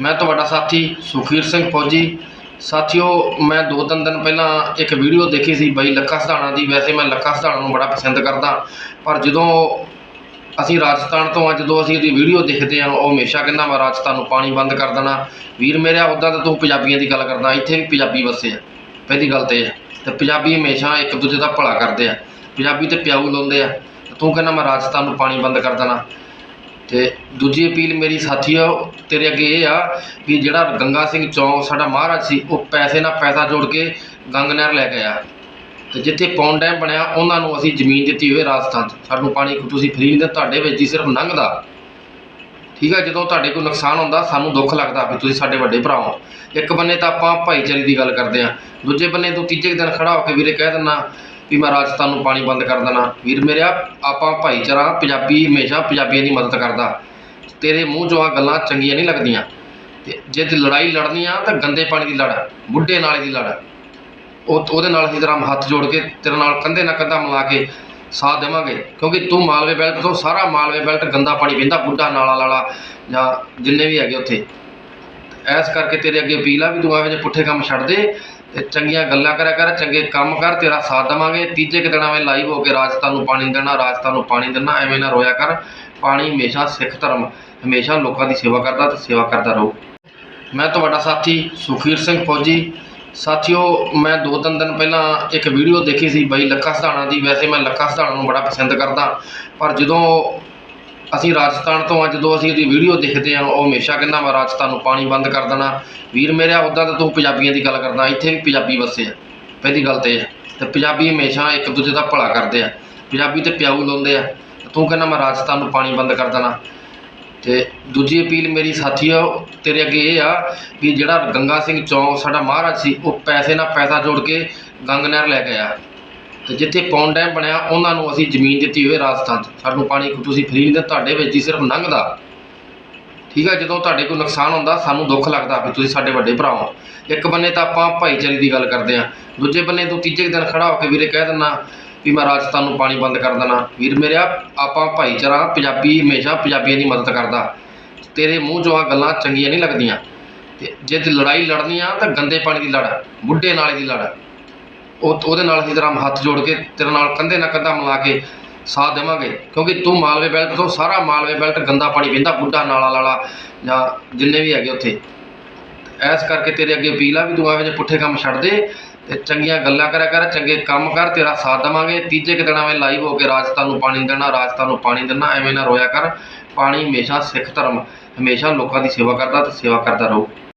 ਮੈਂ ਤੁਹਾਡਾ ਸਾਥੀ ਸੁਖੀਰ ਸਿੰਘ ਫੌਜੀ। ਸਾਥੀਓ, ਮੈਂ ਦੋ ਤਿੰਨ ਦਿਨ ਪਹਿਲਾਂ ਇੱਕ ਵੀਡੀਓ ਦੇਖੀ ਸੀ ਬਾਈ ਲੱਖਾ ਸਧਾਣਾ ਦੀ। ਵੈਸੇ ਮੈਂ ਲੱਖਾ ਸਧਾਣਾ ਨੂੰ ਬੜਾ ਪਸੰਦ ਕਰਦਾ। ਪਰ ਜਦੋਂ ਅਸੀਂ ਰਾਜਸਥਾਨ ਤੋਂ ਆ, ਜਦੋਂ ਅਸੀਂ ਉਹਦੀ ਵੀਡੀਓ ਦੇਖਦੇ ਹਾਂ ਉਹ ਹਮੇਸ਼ਾ ਕਹਿੰਦਾ ਮੈਂ ਰਾਜਸਥਾਨ ਨੂੰ ਪਾਣੀ ਬੰਦ ਕਰ ਦੇਣਾ। ਵੀਰ ਮੇਰਾ ਉੱਦਾਂ ਤਾਂ ਤੂੰ ਪੰਜਾਬੀਆਂ ਦੀ ਗੱਲ ਕਰਦਾ। ਇੱਥੇ ਵੀ ਪੰਜਾਬੀ ਵਸੇ ਆ। ਪਹਿਲੀ ਗੱਲ ਤੇ ਇਹ ਹੈ ਤੇ ਪੰਜਾਬੀ ਹਮੇਸ਼ਾ ਇੱਕ ਦੂਜੇ ਦਾ ਭਲਾ ਕਰਦੇ ਆ। ਪੰਜਾਬੀ ਤੇ ਪਿਆਊ ਲਾਉਂਦੇ ਆ। ਤੂੰ ਕਹਿੰਦਾ ਮੈਂ ਰਾਜਸਥਾਨ ਨੂੰ ਪਾਣੀ ਬੰਦ ਕਰ ਦੇਣਾ। ਤੇ ਦੂਜੀ ਅਪੀਲ ਮੇਰੀ ਸਾਥੀਓ, ਤੇਰੇ ਅੱਗੇ ਇਹ ਆ ਵੀ ਜਿਹੜਾ ਗੰਗਾ ਸਿੰਘ ਚੌਂਕ ਸਾਡਾ ਮਹਾਰਾਜ ਸੀ, ਉਹ ਪੈਸੇ ਨਾਲ ਪੈਸਾ ਜੋੜ ਕੇ ਗੰਗ ਨਹਿਰ ਲੈ ਕੇ ਆਇਆ ਤੇ ਜਿੱਥੇ ਪੌਂਡ ਡੈਮ ਬਣਿਆ, ਉਹਨਾਂ ਨੂੰ ਅਸੀਂ ਜ਼ਮੀਨ ਦਿੱਤੀ ਹੋਈ ਰਾਜਸਥਾਨ 'ਚ। ਸਾਨੂੰ ਪਾਣੀ ਤੁਸੀਂ ਫ੍ਰੀ ਨਹੀਂ ਦਿੰਦੇ ਤੁਹਾਡੇ ਵਿੱਚ ਹੀ ਸਿਰਫ ਲੰਘਦਾ ਠੀਕ ਹੈ ਜਦੋਂ ਤੁਹਾਡੇ ਕੋਈ ਨੁਕਸਾਨ ਹੁੰਦਾ, ਸਾਨੂੰ ਦੁੱਖ ਲੱਗਦਾ ਵੀ ਤੁਸੀਂ ਸਾਡੇ ਵੱਡੇ ਭਰਾ ਹੋ। ਇੱਕ ਬੰਨੇ ਤਾਂ ਆਪਾਂ ਭਾਈਚਾਰੇ ਦੀ ਗੱਲ ਕਰਦੇ ਆ, ਦੂਜੇ ਬੰਨੇ ਤੋਂ ਤੀਜੇ ਕੁ ਦਿਨ ਖੜਾ ਹੋ ਕੇ ਵੀਰੇ ਕਹਿ ਦਿੰਦਾ ਵੀ ਮੈਂ ਰਾਜਸਥਾਨ ਨੂੰ ਪਾਣੀ ਬੰਦ ਕਰ ਦੇਣਾ। ਵੀਰ ਮੇਰਿਆ ਆਪਾਂ ਭਾਈਚਾਰਾ, ਪੰਜਾਬੀ ਹਮੇਸ਼ਾ ਪੰਜਾਬੀਆਂ ਦੀ ਮਦਦ ਕਰਦਾ। ਤੇਰੇ ਮੂੰਹ 'ਚੋਂ ਆ ਗੱਲਾਂ ਚੰਗੀਆਂ ਨਹੀਂ ਲੱਗਦੀਆਂ। ਤੇ ਜੇ ਤੇ ਲੜਾਈ ਲੜਨੀ ਆ, ਤਾਂ ਗੰਦੇ ਪਾਣੀ ਦੀ ਲੜ, ਬੁੱਢੇ ਨਾਲੇ ਦੀ ਲੜ। ਉਹ, ਉਹਦੇ ਨਾਲ ਅਸੀਂ ਤੇਰਾ ਹੱਥ ਜੋੜ ਕੇ ਤੇਰੇ ਨਾਲ ਕੰਧੇ ਨਾਲ ਕੰਧਾ ਮਿਲਾ ਕੇ ਸਾਥ ਦੇਵਾਂਗੇ। ਕਿਉਂਕਿ ਤੂੰ ਮਾਲਵੇ ਬੈਲਟ ਤੋਂ ਸਾਰਾ ਮਾਲਵੇ ਬੈਲਟ ਗੰਦਾ ਪਾਣੀ ਪੀਂਦਾ, ਬੁੱਢਾ ਨਾਲਾ ਲਾਲਾ, ਜਾਂ ਜਿੰਨੇ ਵੀ ਹੈਗੇ ਉੱਥੇ। ਐਸ ਕਰਕੇ ਤੇਰੇ ਅੱਗੇ ਅਪੀਲ ਆ ਵੀ ਤੂੰ ਐਵੇਂ ਜਿਹੇ ਪੁੱਠੇ ਕੰਮ ਛੱਡ ਦੇ। ਤੇ ਚੰਗੀਆਂ ਗੱਲਾਂ ਕਰਿਆ ਕਰ, ਚੰਗੇ ਕੰਮ ਕਰ, ਤੇਰਾ ਸਾਥ ਦੇਵਾਂਗੇ। ਤੀਜੇ ਕੁ ਦਿਨ ਐਵੇਂ ਲਾਈਵ ਹੋ ਕੇ ਰਾਜਸਥਾਨ ਨੂੰ ਪਾਣੀ ਦੇਣਾ, ਰਾਜਸਥਾਨ ਨੂੰ ਪਾਣੀ ਦੇਣਾ, ਐਵੇਂ ਨਾ ਰੋਇਆ ਕਰ। ਪਾਣੀ ਹਮੇਸ਼ਾ ਸਿੱਖ ਧਰਮ, ਹਮੇਸ਼ਾ ਲੋਕਾਂ ਦੀ ਸੇਵਾ ਕਰਦਾ ਤੇ ਸੇਵਾ ਕਰਦਾ ਰਹੋ। ਮੈਂ ਤੁਹਾਡਾ ਸਾਥੀ ਸੁਖੀਰ ਸਿੰਘ ਫੌਜੀ। ਸਾਥੀਓ, ਮੈਂ ਦੋ ਤਿੰਨ ਦਿਨ ਪਹਿਲਾਂ ਇੱਕ ਵੀਡੀਓ ਦੇਖੀ ਸੀ ਬਾਈ ਲੱਖਾ ਸਧਾਣਾ ਦੀ। ਵੈਸੇ ਮੈਂ ਲੱਖਾ ਸਧਾਣਾ ਨੂੰ ਬੜਾ ਪਸੰਦ ਕਰਦਾ, ਪਰ ਜਦੋਂ ਅਸੀਂ ਰਾਜਸਥਾਨ ਤੋਂ ਆ, ਜਦੋਂ ਅਸੀਂ ਉਹਦੀ ਵੀਡੀਓ ਦੇਖਦੇ ਹਾਂ ਉਹ ਹਮੇਸ਼ਾ ਕਹਿੰਦਾ ਮੈਂ ਰਾਜਸਥਾਨ ਨੂੰ ਪਾਣੀ ਬੰਦ ਕਰ ਦੇਣਾ। ਵੀਰ ਮੇਰਾ ਉੱਦਾਂ ਤਾਂ ਤੂੰ ਪੰਜਾਬੀਆਂ ਦੀ ਗੱਲ ਕਰਦਾ, ਇੱਥੇ ਵੀ ਪੰਜਾਬੀ ਵਸੇ ਆ, ਪਹਿਲੀ ਗੱਲ ਤੇ ਇਹ ਹੈ ਤੇ ਪੰਜਾਬੀ ਹਮੇਸ਼ਾ ਇੱਕ ਦੂਜੇ ਦਾ ਭਲਾ ਕਰਦੇ ਆ। ਪੰਜਾਬੀ ਤੇ ਪਿਆਊ ਲਾਉਂਦੇ ਆ। ਤੇ ਤੂੰ ਕਹਿੰਦਾ ਮੈਂ ਰਾਜਸਥਾਨ ਨੂੰ ਪਾਣੀ ਬੰਦ ਕਰ ਦੇਣਾ। ਤੇ ਦੂਜੀ ਅਪੀਲ ਮੇਰੀ ਸਾਥੀਓ, ਤੇਰੇ ਅੱਗੇ ਇਹ ਆ ਵੀ ਜਿਹੜਾ ਗੰਗਾ ਸਿੰਘ ਚੌਂਕ ਸਾਡਾ ਮਹਾਰਾਜ ਸੀ, ਉਹ ਪੈਸੇ ਨਾਲ ਪੈਸਾ ਜੋੜ ਕੇ ਗੰਗ ਨਹਿਰ ਲੈ ਕੇ ਆਇਆ। ਤੇ ਜਿੱਥੇ ਪੌਂਡ ਡੈਮ ਬਣਿਆ, ਉਹਨਾਂ ਨੂੰ ਅਸੀਂ ਜ਼ਮੀਨ ਦਿੱਤੀ ਹੋਈ ਰਾਜਸਥਾਨ 'ਚ। ਸਾਨੂੰ ਪਾਣੀ ਤੁਸੀਂ ਫ੍ਰੀ ਨਹੀਂ ਦਿੰਦੇ ਤੁਹਾਡੇ ਵਿੱਚ ਹੀ ਸਿਰਫ ਲੰਘਦਾ। ਠੀਕ ਆ, ਜਦੋਂ ਤੁਹਾਡੇ ਕੋਈ ਨੁਕਸਾਨ ਹੁੰਦਾ, ਸਾਨੂੰ ਦੁੱਖ ਲੱਗਦਾ ਵੀ ਤੁਸੀਂ ਸਾਡੇ ਵੱਡੇ ਭਰਾ ਹੋ। ਇੱਕ ਬੰਨੇ ਤਾਂ ਆਪਾਂ ਭਾਈਚਾਰੇ ਦੀ ਗੱਲ ਕਰਦੇ ਆ ਦੂਜੇ ਬੰਨੇ ਤੋਂ ਤੀਜੇ ਕੁ ਦਿਨ ਖੜਾ ਹੋ ਕੇ ਵੀਰੇ ਕਹਿ ਦਿੰਦਾ ਵੀ ਮੈਂ ਰਾਜਸਥਾਨ ਨੂੰ ਪਾਣੀ ਬੰਦ ਕਰ ਦੇਣਾ। ਵੀਰ ਮੇਰਿਆ ਆਪਾਂ ਭਾਈਚਾਰਾ, ਪੰਜਾਬੀ ਹਮੇਸ਼ਾ ਪੰਜਾਬੀਆਂ ਦੀ ਮਦਦ ਕਰਦਾ। ਤੇਰੇ ਮੂੰਹ 'ਚੋਂ ਆ ਗੱਲਾਂ ਚੰਗੀਆਂ ਨਹੀਂ ਲੱਗਦੀਆਂ। ਤੇ ਜੇ ਤੇ ਲੜਾਈ ਲੜਨੀ ਆ, ਤਾਂ ਗੰਦੇ ਪਾਣੀ ਦੀ ਲੜ, ਬੁੱਢੇ ਨਾਲੇ ਦੀ ਲੜ। ਉਹ ਉਹਦੇ ਨਾਲ ਅਸੀਂ ਤੇਰਾ ਹੱਥ ਜੋੜ ਕੇ ਤੇਰੇ ਨਾਲ ਕੰਧੇ ਨਾਲ ਕੰਧਾ ਮਿਲਾ ਕੇ ਸਾਥ ਦੇਵਾਂਗੇ। ਕਿਉਂਕਿ ਤੂੰ ਮਾਲਵੇ ਬੈਲਟ ਤੋਂ ਸਾਰਾ ਮਾਲਵੇ ਬੈਲਟ ਗੰਦਾ ਪਾਣੀ ਪੀਂਦਾ, ਬੁੱਢਾ ਨਾਲਾ ਲਾਲਾ ਜਾਂ ਜਿੰਨੇ ਵੀ ਹੈਗੇ ਉੱਥੇ। ਐਸ ਕਰਕੇ ਤੇਰੇ ਅੱਗੇ ਅਪੀਲ ਆ ਵੀ ਤੂੰ ਐਵੇਂ ਜੇ ਪੁੱਠੇ ਕੰਮ ਛੱਡ ਦੇ ਤੇ ਚੰਗੀਆਂ ਗੱਲਾਂ ਕਰਿਆ ਕਰ, ਚੰਗੇ ਕੰਮ ਕਰ, ਤੇਰਾ ਸਾਥ ਦੇਵਾਂਗੇ। ਤੀਜੇ ਕੁ ਦਿਨ ਐਵੇਂ ਲਾਈਵ ਹੋ ਕੇ ਰਾਜਸਥਾਨ ਨੂੰ ਪਾਣੀ ਦੇਣਾ, ਰਾਜਸਥਾਨ ਨੂੰ ਪਾਣੀ ਦੇਣਾ, ਐਵੇਂ ਨਾ ਰੋਇਆ ਕਰ। ਪਾਣੀ ਹਮੇਸ਼ਾ ਸਿੱਖ ਧਰਮ, ਹਮੇਸ਼ਾ ਲੋਕਾਂ ਦੀ ਸੇਵਾ ਕਰਦਾ ਤੇ ਸੇਵਾ ਕਰਦਾ ਰਹੋ।